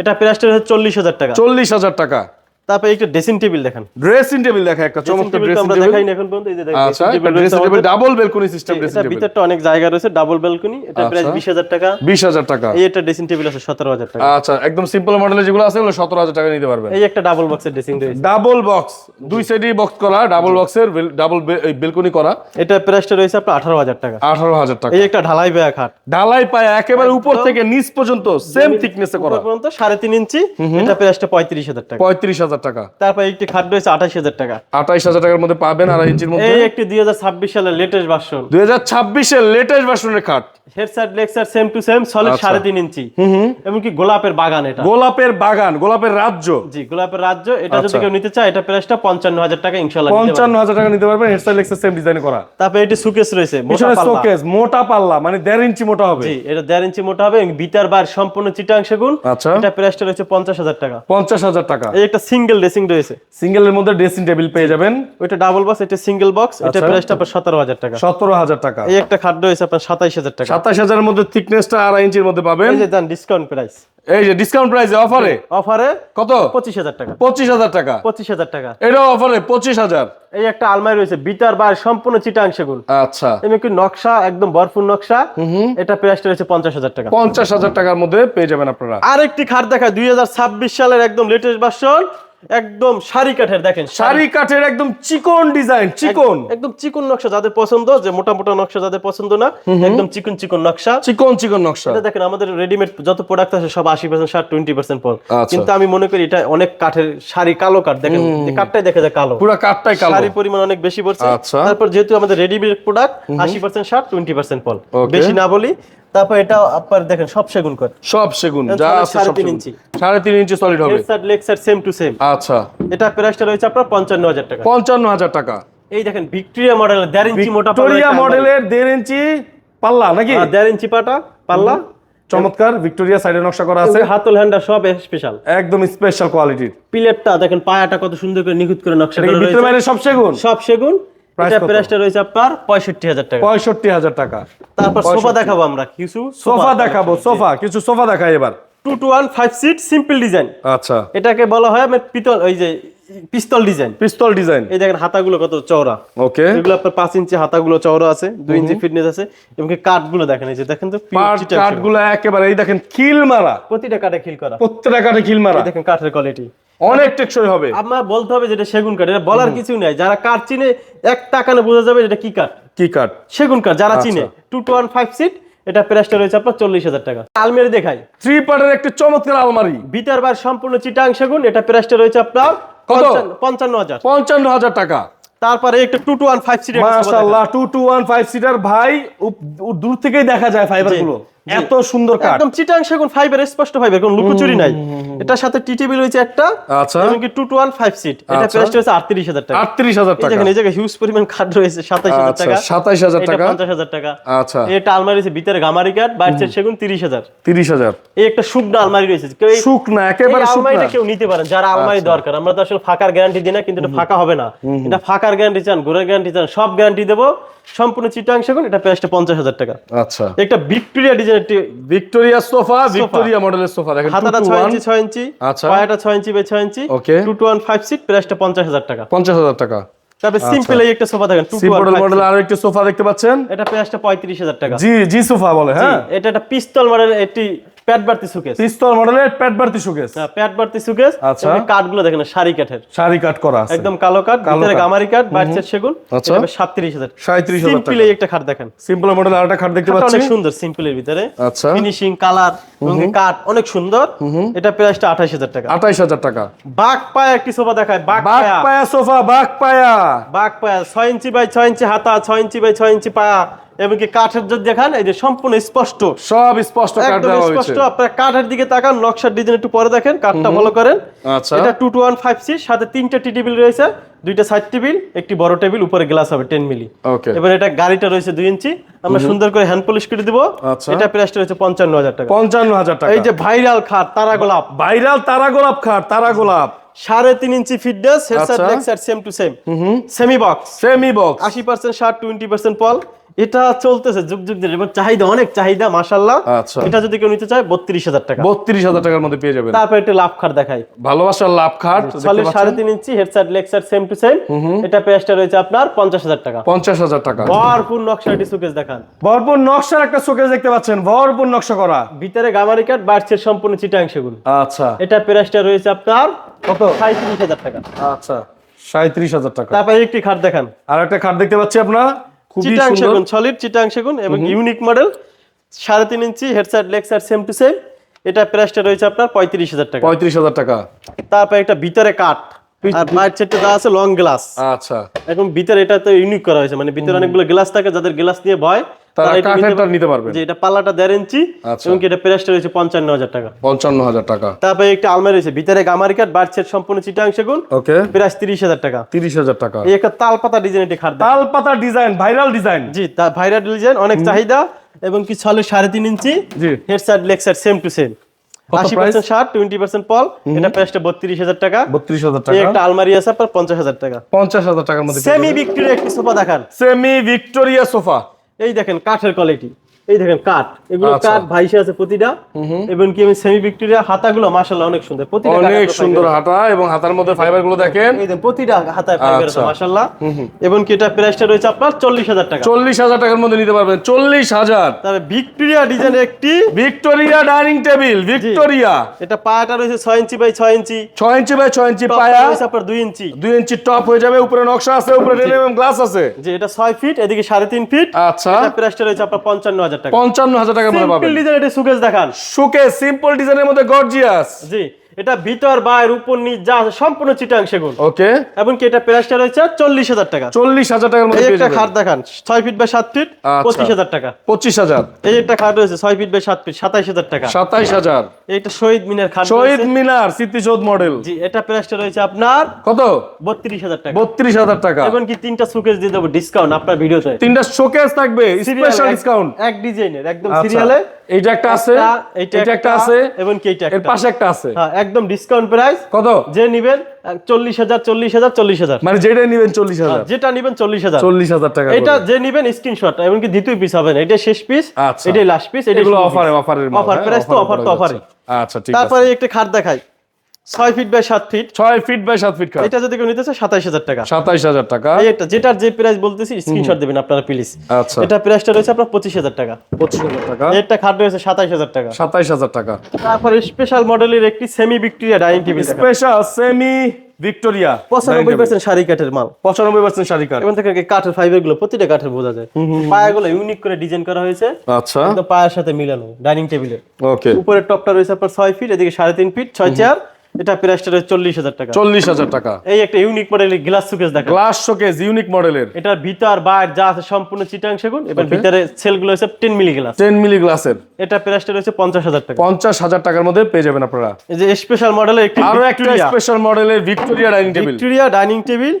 এটা প্রাইসটা চল্লিশ হাজার টাকা। চল্লিশ হাজার টাকা। তারপরে একটা ড্রেসিং টেবিল দেখেন। ড্রেসিং টেবিল দেখা একটা ড্রেসিং চমৎকার টেবিল ড্রেসিং আমরা টেবিল দেখাই না এখন পর্যন্ত এই যে দেখেন আচ্ছা dressing table dressing table double balcony system dressing এটা টেবিল ভিতরটা অনেক জায়গা রয়েছে ডাবল ব্যালকনি এটা প্রাইস বিশ হাজার টাকা। বিশ হাজার টাকা। এই একটা ড্রেসিং টেবিল আছে সতেরো হাজার টাকা। আচ্ছা একদম সিম্পল মডেলের যেগুলো আছে ওগুলো সতেরো হাজার টাকা নিতে পারবেন। এই একটা ডাবল বক্সের ড্রেসিং রয়েছে। ডাবল বক্স দুই সাইডে বক্স করা ডাবল বক্সের ডাবল বেলকনি করা। এটা প্রাইসটা রয়েছে আপনার আঠারো হাজার টাকা। আঠারো হাজার টাকা। এই একটা ঢালাই বেয়া খাট। ঢালাই পায় একেবারে উপর থেকে নিচ পর্যন্ত সেম থিকনেসে করা। উপর পর্যন্ত সাড়ে তিন ইঞ্চি এটা প্রাইসটা পঁয়ত্রিশ হাজার টাকা। পঁয়ত্রিশ হাজার টাকা। তারপর একটি খাট রয়েছে আঠাশ হাজার টাকা। আঠাইশ হাজার টাকার মধ্যে পাবেন আড়াই ইঞ্চির মধ্যে। এই একটি দুই হাজার ছাব্বিশ সালের লেটেস্ট ভার্সন দুই হাজার ছাব্বিশের লেটেস্ট ভার্সনের খাট। Head side leg side same to same solid. সাড়ে তিন ইঞ্চি। এমনকি গোলাপের বাগান এটা। গোলাপের বাগান গোলাপের রাজ্য। জি গোলাপের রাজ্য। এটা যদি আচ্ছা। কেউ নিতে চায় এটা প্রাইসটা পঞ্চান্ন হাজার টাকা ইনশাল্লাহ পঞ্চান্ন হাজার টাকা নিতে পারবেন এক্সের সেম ডিজাইন করা। তারপরে এটি সুকেস রয়েছে। শোকেস মোটা পাল্লা মানে দেড় ইঞ্চি মোটা হবে। জি এটা দেড় ইঞ্চি মোটা হবে এবং বিটার বার সম্পূর্ণ চিটাং গুণ। আচ্ছা। এটা প্রাইসটা রয়েছে পঞ্চাশ হাজার টাকা। পঞ্চাশ হাজার টাকা। এই একটা সিঙ্গেল ড্রেসিং রয়েছে। সিঙ্গেলের মধ্যে ড্রেসিং টেবিল পেয়ে যাবেন। ওইটা ডাবল বক্স এটা সিঙ্গেল বক্স এটা আচ্ছা। প্রাইসটা আপনার সতেরো হাজার টাকা। সতেরো হাজার টাকা। এই একটা খাট রয়েছে আপনার সাতাইশ হাজার টাকা। সাতাশ হাজারের মধ্যে থিকনেসটা আড়াই ইঞ্চির মধ্যে পাবেন। এই যে দেন ডিসকাউন্ট প্রাইস এই যে ডিসকাউন্ট প্রাইসে অফারে অফারে কত? পঁচিশ হাজার টাকা। পঁচিশ হাজার টাকা। পঁচিশ হাজার টাকা। এটাও অফারে পঁচিশ হাজার। এই একটা আলমারি রয়েছে বিটার বার সম্পূর্ণ চিটাং সেগুন। আচ্ছা। এমনকি নকশা একদম ভরপুর নকশা। এটা প্রাইসটা রয়েছে পঞ্চাশ হাজার টাকা। পঞ্চাশ হাজার টাকার মধ্যে পেয়ে যাবেন আপনারা। আরেকটি খাট দেখা দুই হাজার ছাব্বিশ সালের একদম লেটেস্ট ভার্সন একদম শাড়ি কাঠের দেখেন শাড়ি। কাঠের একদম চিকন ডিজাইন চিকন। একদম চিকন নকশা যাদের পছন্দ যে মোটা মোটা নকশা যাদের পছন্দ না একদম চিকন চিকন নকশা। চিকন চিকন নকশা। এটা দেখেন আমাদের রেডিমেড যত প্রোডাক্ট আছে সব আশি পার্সেন্ট ষাট টোয়েন্টি পার্সেন্ট পল আচ্ছা। কিন্তু আমি মনে করি এটা অনেক কাঠের শাড়ি কালো কাঠ। দেখেন কাঠটাই দেখা যায় কালো। পুরো কাঠটাই কালো। শাড়ি পরিমাণ অনেক বেশি পড়ছে। আচ্ছা। তারপর যেহেতু আমাদের রেডিমেড প্রোডাক্ট আশি পার্সেন্ট ষাট টোয়েন্টি পার্সেন্ট পল বেশি না বলি তারপর এটা আপনার দেখেন সব সেগুন সব সেগুন যা আছে সব ইঞ্চি। সাড়ে তিন ইঞ্চি সলিড হবে। সেম টু সেম আচ্ছা। এটা প্রাইসটা রয়েছে আপনার পঞ্চান্ন হাজার টাকা। পঞ্চান্ন হাজার টাকা। এই দেখেন ভিক্টোরিয়া মডেলের দেড় ইঞ্চি মোটা ভিক্টোরিয়া মডেলের ইঞ্চি পাল্লা নাকি? হ্যাঁ, দেড় ইঞ্চি পাটা পাল্লা। চমৎকার ভিক্টোরিয়া সাইডে নকশা করা আছে। হাতল হ্যান্ডার সব স্পেশাল একদম স্পেশাল কোয়ালিটির প্লেটটা দেখেন পায়াটা কত সুন্দর করে নিখুঁত করে নকশা করা ভিতরে বাইরে সব সেগুন? সব সেগুন? প্রাইসটা রয়েছে আপনার পঁয়ষট্টি হাজার টাকা। পঁয়ষট্টি হাজার টাকা। তারপর সোফা দেখাবো আমরা। কিছু সোফা দেখাবো সোফা কিছু সোফা দেখাই এবার। Two two one five seat simple design আচ্ছা। এটাকে বলা হয় পিতল ওই যে পিস্তল ডিজাইন। পিস্তল ডিজাইন। এই দেখেন হাতাগুলো কত চওড়া। ওকে। এগুলো আপনার পাঁচ ইঞ্চি হাতাগুলো চওড়া আছে দুই ইঞ্চি ফিটনেস আছে এবং কাঠগুলো দেখেন এই যে দেখেন তো pure পার্ট চিটাং কাঠগুলো একেবারে এই দেখেন খিল মারা। প্রতিটা কাঠে খিল করা। প্রত্যেকটা কাঠে খিল মারা। দেখেন কাঠের কোয়ালিটি অনেক টেকসই হবে। বলতে হবে যেটা সেগুন কাঠ এটা বলার কিছু নাই। যারা কাঠ চিনে এক টাকানে বোঝা যাবে এটা কি কাঠ। কি কাঠ? সেগুন কাঠ যারা আচ্ছা। চিনে। Two two one five seat এটা প্রাইসটা রয়েছে আপনার চল্লিশ হাজার টাকা। আলমারি দেখাই। থ্রি পার্টের একটি চমৎকার আলমারি। বিটার বার সম্পূর্ণ চিটাং সেগুন এটা প্রাইসটা রয়েছে আপনার কত? পঞ্চান্ন- হাজার পঞ্চান্ন হাজার টাকা তারপরে একটা two two one five seater মাশাআল্লাহ two two one five seater ভাই দূর থেকেই দেখা যায় ফাইবারগুলো। এত সুন্দর কাঠ। একদম চিটাং সেগুন ফাইবার স্পষ্ট ফাইবার কোনো লুকোচুরি নাই। এটার সাথে টিটিবি রয়েছে একটা আচ্ছা। এবং কি two two one five seat এটা আচ্ছা। প্রাইসটা হচ্ছে আটত্রিশ হাজার টাকা। আটত্রিশ হাজার এই টাকা। দেখেন এই জায়গায় হিউজ পরিমাণ খাট রয়েছে সাতাইশ হাজার আচ্ছা টাকা। সাতাইশ হাজার এটা টাকা। পঞ্চাশ হাজার টাকা। আচ্ছা। এটা আলমারি রয়েছে ভিতরে গামারি কাঠ বাইরের সেগুন তিরিশ হাজার। তিরিশ হাজার। এই একটা শুকনো আলমারি রয়েছে। শুকনা একেবারে শুকনা। আলমারিটা কেউ নিতে পারেন যারা আলমারি দরকার। আমরা তো আসলে ফাঁকার গ্যারান্টি দিই না কিন্তু এটা ফাঁকা হবে না। এটা ফাঁকার গ্যারান্টি চান ঘোরার গ্যারান্টি চান সব গ্যারান্টি দেবো। সম্পূর্ণ চিটাং সেগুন এটা প্রাইসটা পঞ্চাশ হাজার টাকা। আচ্ছা। একটা ভিক্টোরিয়া ডিজাইনের ভিক্টোরিয়া সোফা ভিক্টোরিয়া মডেলের সোফা দেখেন হাতাটা ছয় ইঞ্চি ছয় ইঞ্চি আচ্ছা। পায়াটা ছয় ইঞ্চি বাই ছয় inch Okay. Two two one five seat প্রাইসটা পঞ্চাশ হাজার টাকা। পঞ্চাশ হাজার টাকা। তারপরে সিম্পল এই একটা সোফা দেখেন সিম্পল মডেল আরও একটি সোফা দেখতে পাচ্ছেন? এটা প্রাইসটা পঁয়ত্রিশ হাজার টাকা। জি জি সোফা বলে হ্যাঁ? এটা একটা পিস্তল মডেল একটি প্যাট বাড়তি সুকেস। পিস্তল মডেলের পেট বাড়তি শোকেস হ্যাঁ, প্যাট বাড়তি সুকেস আচ্ছা। কাঠগুলো দেখেন শাড়ি কাঠের। শাড়ি কাট করা আছে। একদম কালো কাঠ ভিতরে গামারি কাঠ বাইরের সেগুন। আচ্ছা। সাতত্রিশ হাজার। 37,000 সিম্পল এই একটা খাট দেখেন। সিম্পল মডেল আরেকটা খাট দেখতে পাচ্ছি। অনেক সুন্দর সিম্পলের ভিতরে। আচ্ছা। ফিনিশিং কালার এবং কাঠ অনেক সুন্দর। এটা প্রাইসটা আঠাশ হাজার টাকা। আঠাইশ হাজার টাকা। বাঘ পায়া একটি সোফা দেখায় বাঘ বাঘ পায়া। পায়া সোফা বাঘ পায়া। বাঘ পায়া ছয় ইঞ্চি বাই ছয় ইঞ্চি হাতা ছয় ইঞ্চি বাই ছয় ইঞ্চি পায়া। এবং কাঠের যদি দেখান এই যে সম্পূর্ণ স্পষ্ট। সব স্পষ্ট কাট দেওয়া হয়েছে। স্পষ্ট আপনার কাঠের দিকে তাকান নকশার ডিজাইন একটু পরে দেখেন কাঠটা ভালো করেন। আচ্ছা। এটা সাথে তিনটা টি টেবিল রয়েছে দুইটা সাইড টেবিল একটি বড় টেবিল উপরে গ্লাস হবে মিলি ওকে এবার এটা গাড়িটা রয়েছে ইঞ্চি। আমরা সুন্দর করে হ্যান্ড পলিশ করে দিব। আচ্ছা। এটা প্রাইসটা রয়েছে পঞ্চান্ন হাজার টাকা। পঞ্চান্ন হাজার টাকা। এই যে ভাইরাল খাট তারা গোলাপ। ভাইরাল তারা গোলাপ খাট তারা গোলাপ। সাড়ে তিন inch fitness headset same to same semi box semi box আশি পার্সেন্ট শার্ট টোয়েন্টি পার্সেন্ট পল এটা চলতেছে যুগ যুগ ধরে। এবং চাহিদা অনেক চাহিদা মাশাল্লাহ আচ্ছা। এটা যদি কেউ নিতে চায় বত্রিশ হাজার টাকা। বত্রিশ হাজার টাকার মধ্যে পেয়ে যাবেন। তারপর একটা লাভ খাট দেখাই। ভালোবাসার লাভ খাট দেখতে সলিড পাচ্ছেন? সাড়ে তিন inch headset Lexar same to same. এটা প্রাইসটা রয়েছে আপনার পঞ্চাশ হাজার টাকা। পঞ্চাশ হাজার টাকা। ভরপুর নকশাটি সুকেস দেখান। ভরপুর নকশার একটা শোকেস দেখতে পাচ্ছেন। ভরপুর নকশা করা। ভিতরে গামারি কাঠ বাড়ছে সম্পূর্ণ চিটাং সেগুন। আচ্ছা। এটা প্রাইসটা রয়েছে আপনার কত? সাঁত্রিশ হাজার টাকা। আচ্ছা সাঁত্রিশ হাজার টাকা। তারপর একটি খাট দেখান। আর একটা খাট দেখতে পাচ্ছি আপনার। চিটাং সেগুন সলিড চিটাং সেগুন এবং ইউনিক মডেল সাড়ে তিন inch headset Lexar same to same এটা প্রাইসটা রয়েছে আপনার পঁয়ত্রিশ হাজার টাকা। পঁয়ত্রিশ হাজার টাকা। তারপর একটা ভিতরে কাঠ আর বাইর সেটটা দেওয়া আছে লং গ্লাস আচ্ছা। এখন ভিতরে এটা তো ইউনিক করা হয়েছে মানে ভিতরে অনেকগুলো গ্লাস থাকে যাদের গ্লাস নিয়ে ভয় তারা তারা এটা নিতে কাঠেরটা নিতে পারবেন। যে এটা পাল্লাটা দেড় ইঞ্চি আচ্ছা। এবং এটা প্রাইসটা রয়েছে পঞ্চান্ন হাজার টাকা। পঞ্চান্ন হাজার টাকা। তারপরে একটা আলমারি রয়েছে ভিতরে গামারি কাঠ বাইর সম্পূর্ণ চিটাং সেগুন ওকে। প্রাইস তিরিশ হাজার টাকা। তিরিশ হাজার টাকা। এই একটা তাল ডিজাইন এটি খাট দেখান। Design viral design. জি তা ভাইরাল ডিজাইন অনেক চাহিদা এবং কি ছলে সাড়ে তিন inch head side leg side same to same কত আশি পার্সেন্ট শার্ট টোয়েন্টি পার্সেন্ট পল এটা প্রাইসটা বত্রিশ হাজার টাকা। বত্রিশ হাজার টাকা। একটা আলমারি আছে আপনার পঞ্চাশ হাজার টাকা। পঞ্চাশ হাজার টাকার মধ্যে সেমি একটি সোফা দেখান। সেমি ভিক্টোরিয়া সোফা এই দেখেন কাঠের কোয়ালিটি এই দেখেন কাঠ। এগুলো আচ্ছা। কাঠ ভাইসে আছে প্রতিটা। এবং কি আমি সেমি ভিক্টোরিয়া হাতাগুলো মাশাআল্লাহ অনেক সুন্দর। প্রতিটা অনেক সুন্দর হাতা এবং হাতার মধ্যে ফাইবারগুলো দেখেন। এই দেখেন প্রতিটা হাতায় ফাইবার আছে আচ্ছা। মাশাআল্লাহ। এবং কি এটা প্রাইসটা রয়েছে আপনার চল্লিশ হাজার টাকা। চল্লিশ হাজার টাকার মধ্যে নিতে পারবেন। চল্লিশ হাজার। তবে ভিক্টোরিয়া ডিজাইনের একটি ভিক্টোরিয়া ডাইনিং টেবিল ভিক্টোরিয়া এটা পায়াটা রয়েছে ছয় ইঞ্চি বাই ছয় ইঞ্চি। ছয় ইঞ্চি বাই ছয় ইঞ্চি পায়া। রয়েছে আপনার দুই ইঞ্চি। দুই ইঞ্চি টপ হয়ে যাবে উপরে নকশা আছে উপরে রেলিং গ্লাস আছে। যে এটা ছয় ফিট এদিকে সাড়ে তিন ফিট আচ্ছা। এটা প্রাইসটা রয়েছে আপনার পঞ্চান্ন হাজার টাকা। পঞ্চান্ন হাজার টাকা মধ্যে পাবেন। ডিজাইন এটা সুকেশ দেখান। সুকেস সিম্পল ডিজাইনের মধ্যে গর্জিয়াস জি। এটা ভিতর বাইর উপর নিচ যা আছে সম্পূর্ণ চিটাং সেগুন ওকে এবং কি এটা প্রাইসটা রয়েছে চল্লিশ হাজার টাকা। চল্লিশ হাজার টাকার মধ্যে একটা খাট দেখান ছয় ফিট বাই সাত ফিট আচ্ছা। পঁচিশ হাজার টাকা। পঁচিশ হাজার। এই একটা খাট রয়েছে ছয় ফিট বাই সাত ফিট সাতাইশ হাজার টাকা। সাতাইশ হাজার। এইটা শহীদ মিনার খাট শহীদ মিনার স্মৃতিসৌধ মডেল। জি এটা প্রাইসটা রয়েছে আপনার কত? বত্রিশ হাজার টাকা। বত্রিশ হাজার টাকা। এবং কি তিনটা সুকেশ দিয়ে দেবো ডিসকাউন্ট আপনার ভিডিওতে তিনটা শোকেস থাকবে স্পেশাল ডিসকাউন্ট এক ডিজাইনের একদম আচ্ছা। সিরিয়ালে এইটা একটা আছে এটা একটা আছে এবং কি এইটা এর পাশে একটা আছে। হ্যাঁ একদম ডিসকাউন্ট প্রাইস কত? যে নিবেন চল্লিশ হাজার চল্লিশ হাজার চল্লিশ হাজার। মানে যেটাই নিবেন চল্লিশ হাজার। যেটা নিবেন চল্লিশ হাজার। চল্লিশ হাজার টাকা এটা যে নিবেন স্ক্রিনশট এমনকি দ্বিতীয় পিস হবে না এটা শেষ পিস আচ্ছা। এটাই লাস্ট পিস এটা অফার অফারে অফারের অফার হ্যাঁ, প্রাইস তো অফার তো অফার অফারে আচ্ছা ঠিক তারপরে একটা খাট দেখাই। ছয় ফিট বাই সাত ফিট ছয় ফিট বাই সাত ফিট এটা যদি কেউ নিতে চায় সাতাইশ হাজার টাকা। সাতাইশ হাজার টাকা। একটা যেটার যে প্রাইস বলতেছি স্ক্রিনশট দেবেন আপনারা প্লিজ আচ্ছা। এটা প্রাইসটা রয়েছে আপনার পঁচিশ হাজার টাকা। পঁচিশ হাজার টাকা। একটা খাট রয়েছে সাতাইশ হাজার টাকা। সাতাইশ হাজার টাকা। তারপরে স্পেশাল মডেলের একটি semi Victoria dining table special semi Victoria পঁচানব্বই পার্সেন্ট শাড়ি কাঠের মাল। পঁচানব্বই পার্সেন্ট শাড়ি কাঠ থেকে কাঠের ফাইবারগুলো প্রতিটা কাঠের বোঝা যায়। পায়াগুলো ইউনিক করে ডিজাইন করা হয়েছে। আচ্ছা। পায়ের সাথে মিলানো ডাইনিং টেবিলে ওকে উপরের টপটা রয়েছে আপনার ছয় ফিট এদিকে সাড়ে তিন ফিট ছয় চেয়ার এটা প্রাইসটা রয়েছে চল্লিশ হাজার টাকা। চল্লিশ হাজার টাকা। এই একটা ইউনিক মডেলের গ্লাস সুকেস দেখা গ্লাস শোকেস ইউনিক মডেলের এটার ভিতর বাইর যা আছে সম্পূর্ণ চিটাং সেগুন এবার ভিতরে সেলগুলো হচ্ছে ten milli glass ten milli গ্লাসের এটা প্রাইসটা রয়েছে পঞ্চাশ হাজার টাকা। পঞ্চাশ হাজার টাকার মধ্যে পেয়ে যাবেন আপনারা। এই যে স্পেশাল মডেলের একটি আরও একটা স্পেশাল মডেলের Victoria dining table Victoria dining table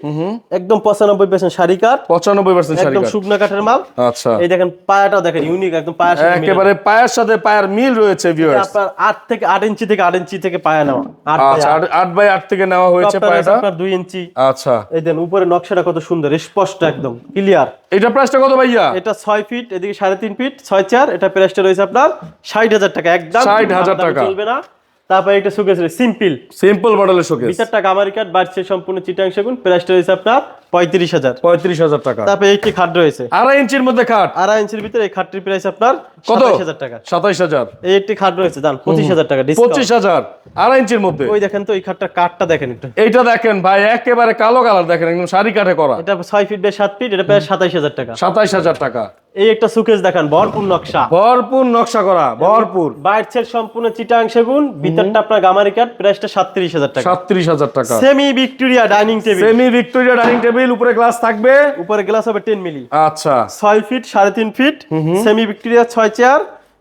একদম পঁচানব্বই পার্সেন্ট শাড়ি কাঠ। পঁচানব্বই পার্সেন্ট শাড়ি একদম শুকনা কাঠের মাল। আচ্ছা। এই দেখেন পায়াটাও দেখেন ইউনিক একদম পায়ের সাথে একেবারে পায়ের সাথে পায়ের মিল রয়েছে ভিউয়ার্স আপনার আট থেকে আট ইঞ্চি থেকে আট ইঞ্চি থেকে পায়া নেওয়া। আচ্ছা আট। আট- আট বাই আট থেকে নেওয়া হয়েছে আপনার দুই ইঞ্চি। আচ্ছা। এই দেন উপরে নকশাটা কত সুন্দর স্পষ্ট একদম ক্লিয়ার এটা প্রাইসটা কত ভাইয়া? এটা ছয় ফিট এদিকে সাড়ে তিন ফিট ছয় চার এটা প্রাইসটা রয়েছে আপনার ষাট হাজার টাকা। একদম 60,000 দাম টাকা। চলবে না। তারপরে একটা সুকেস সিম্পল সিম্পল মডেলের শোকেস বিচার টাকা আমার বাড়ছে সম্পূর্ণ চিটাং সেগুন প্রাইসটা রয়েছে আপনার পঁয়ত্রিশ হাজার। পঁয়ত্রিশ হাজার টাকা। তারপরে একটি খাট রয়েছে। আড়াই ইঞ্চির মধ্যে খাট আড়াই ইঞ্চির ভিতরে এই খাটটির প্রাইস আপনার কত? হাজার টাকা। সাতাইশ হাজার। এই একটি খাট রয়েছে দান পঁচিশ হাজার টাকা পঁচিশ হাজার আড়াই ইঞ্চির মধ্যে। ওই দেখেন তো এই খাটটার কাঠটা দেখেন একটু। এইটা দেখেন ভাই একেবারে কালো কালার দেখেন একদম শাড়ি কাঠে করা। এটা ছয় ফিট বাই সাত ফিট এটা প্রায় সাতাইশ হাজার টাকা। সাতাইশ হাজার টাকা। এই একটা সুকেস দেখান ভরপুর নকশা। ভরপুর নকশা করা ভরপুর। বাইরের সম্পূর্ণ চিটাং সেগুন ভিতরটা আপনার গামারি কাঠ প্রাইসটা সাতত্রিশ হাজার টাকা। সাতত্রিশ হাজার টাকা। Semi Victoria dining table. Semi Victoria dining table উপরে গ্লাস থাকবে। উপরে গ্লাস হবে টেন মিলি। আচ্ছা। ছয় ফিট সাড়ে তিন ফিট সেমি ভিক্টোরিয়া ছয় চেয়ার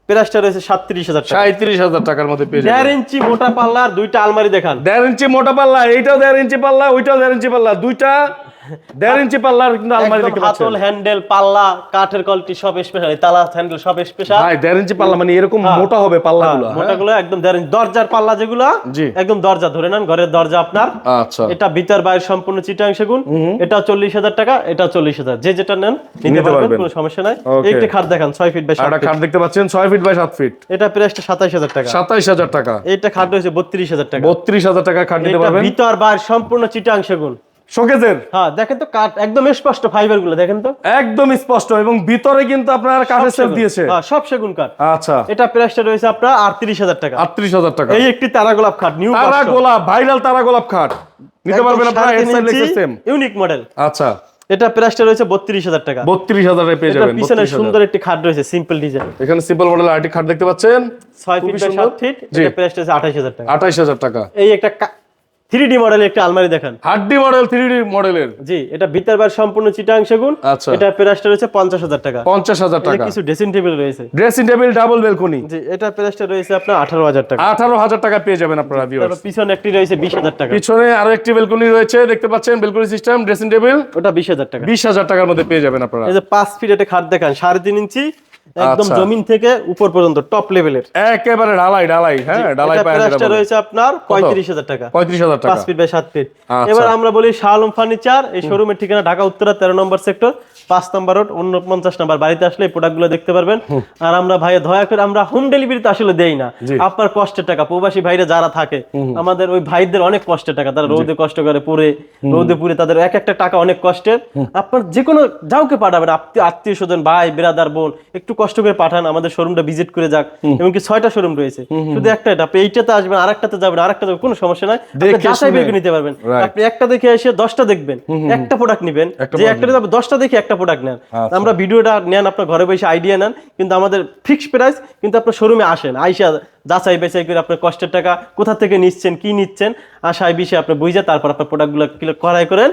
প্রাইসটা রয়েছে সাতত্রিশ হাজার টাকা। সাঁত্রিশ হাজার টাকার মধ্যে পেয়ে দেড় ইঞ্চি মোটা পাল্লার দুইটা আলমারি দেখান। দেড় ইঞ্চি মোটা পাল্লা এইটাও দেড় ইঞ্চি পাল্লা ওইটাও দেড় ইঞ্চি পাল্লা দুইটা দেড় ইঞ্চি পাল্লার কিন্তু আলমারি দেখতে পাচ্ছেন। হাতল হ্যান্ডেল পাল্লা কাঠের কোয়ালিটি সব স্পেশাল তালা হ্যান্ডেল সব স্পেশাল ভাই দেড় ইঞ্চি পাল্লা মানে এরকম মোটা হবে পাল্লাগুলো হ্যাঁ? মোটাগুলো একদম দেড় ইঞ্চি। দরজার পাল্লা যেগুলো একদম দরজা ধরে নেন ঘরের দরজা আপনার। আচ্ছা। এটা ভিতর বাইরে সম্পূর্ণ চিটাং সেগুন। এটা চল্লিশ হাজার টাকা এটা চল্লিশ হাজার। যে যেটা নেন নিতে পারবেন। কোনো সমস্যা নাই. একটি খাট দেখান ছয় ফিট বাই একটা খাট দেখতে পাচ্ছেন ছয় ফিট বাই সাত ফিট এটা প্রাইসটা সাতাইশ হাজার টাকা। সাতাইশ হাজার টাকা। এইটা খাট রয়েছে বত্রিশ হাজার টাকা। বত্রিশ হাজার টাকা খাট নিতে পারবেন। ভিতর বাইরে সম্পূর্ণ চিটাং সেগুন। শোকেজের? হ্যাঁ দেখেন তো কাঠ একদম স্পষ্ট ফাইবারগুলো দেখেন তো। একদম স্পষ্ট এবং ভিতরে কিন্তু আপনার কাঠের সেফ দিয়েছে। হ্যাঁ, সব সেগুন কাঠ। আচ্ছা। এটা প্রাইসটা রয়েছে আপনার আটত্রিশ হাজার টাকা। আটত্রিশ হাজার টাকা। এই একটি তারা গোলাপ খাট নিউ তারা গোলাপ ভাইরাল তারা গোলাপ খাট নিতে পারবেন আপনারা ইউনিক মডেল আচ্ছা। এটা প্রাইসটা রয়েছে বত্রিশ হাজার টাকা। বত্রিশ হাজারে পেয়ে যাবেন পিছনে সুন্দর একটি খাট রয়েছে সিম্পল ডিজাইন এখানে সিম্পল মডেল আরটি খাট দেখতে পাচ্ছেন। ছয় খুবই ফিট বাই সুন্দর। সাত ফিট এটা প্রাইসটা আঠাশ হাজার টাকা। আঠাইশ হাজার টাকা। এই একটা থ্রি ডি মডেল একটা আলমারি দেখেন। হাড্ডি মডেল মডেলের জি এটা ভিতর সম্পূর্ণ চিটাং সেগুন। আচ্ছা। এটা প্রাইসটা রয়েছে পঞ্চাশ হাজার টাকা। পঞ্চাশ হাজার এতে টাকা। কিছু ড্রেসিং টেবিল রয়েছে। ড্রেসিং টেবিল ডাবল বেলকনি জি এটা প্রাইসটা রয়েছে আপনার আঠারো হাজার টাকা। আঠারো হাজার টাকা পেয়ে যাবেন আপনারা। পিছনে একটি রয়েছে বিশ হাজার টাকা। পিছনে আরও একটি বেলকনি রয়েছে দেখতে পাচ্ছেন বেলকনি সিস্টেম ড্রেসিং টেবিল ওটা বিশ হাজার টাকা। বিশ হাজার টাকার মধ্যে পেয়ে যাবেন আপনারা। এই যে পাঁচ ফিট একটা খাট দেখান সাড়ে তিন ইঞ্চি একদম আচ্ছা। জমিন থেকে উপর পর্যন্ত টপ লেভেলের একেবারে ঢালাই ঢালাই হ্যাঁ ঢালাই প্রাইসটা রয়েছে আপনার পঁয়ত্রিশ হাজার টাকা। পঁয়ত্রিশ হাজার টাকা। পাঁচ ফিট বাই সাত ফিট আচ্ছা। এবার আমরা বলি শাহ আলম ফার্নিচার। এই শোরুমের ঠিকানা ঢাকা উত্তরা তেরো নম্বর সেক্টর পাঁচ নম্বর রোড উনপঞ্চাশ নম্বর। বাড়িতে আসলে এই প্রোডাক্টগুলো দেখতে পারবেন। আর আমরা ভাই দয়া করে আমরা হোম ডেলিভারিতে আসলে দেই না। আপনার কষ্টের টাকা প্রবাসী ভাইরা যারা থাকে আমাদের ওই ভাইদের অনেক কষ্টের টাকা। তারা রোদে কষ্ট করে পরে রোদে পুরে তাদের এক একটা টাকা অনেক কষ্টের। আপনার যে কোনো যাওকে পাঠাবেন। আত্মীয় স্বজন ভাই বিরাদার বোন একটু কষ্ট করে পাঠান আমাদের শোরুমটা ভিজিট করে যাক। এমনকি ছয়টা শোরুম রয়েছে। শুধু একটা এটা এইটাতে আসবেন আরেকটাতে যাবেন আরেকটা যাবেন কোনো সমস্যা নাই। যাচাই বের নিতে পারবেন। আপনি একটা দেখে এসে দশটা দেখবেন একটা প্রোডাক্ট নেবেন। যে একটা যাবে দশটা দেখে একটা প্রোডাক্ট নেন। আচ্ছা। আমরা ভিডিওটা নেন আপনার ঘরে বসে আইডিয়া নেন কিন্তু আমাদের ফিক্সড প্রাইস কিন্তু আপনার শোরুমে আসেন আইসা যাচাই বাছাই করে আপনার কষ্টের টাকা কোথা থেকে নিচ্ছেন কি নিচ্ছেন আশায় বিষয়ে আপনি বুঝে তারপর আপনার প্রোডাক্টগুলো করাই করেন।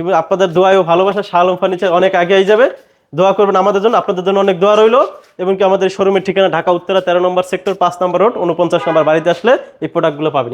এবং আপনাদের দোয়া ও ভালোবাসা শালম ফার্নিচার অনেক আগে যাবে। দোয়া করবেন আমাদের জন্য। আপনাদের জন্য অনেক দোয়া রইল। এবং কি আমাদের শোরুমের ঠিকানা ঢাকা উত্তরা তেরো নম্বর সেক্টর পাঁচ নম্বর রোড উনপঞ্চাশ নম্বর বাড়িতে আসলে এই প্রোডাক্টগুলো পাবেন।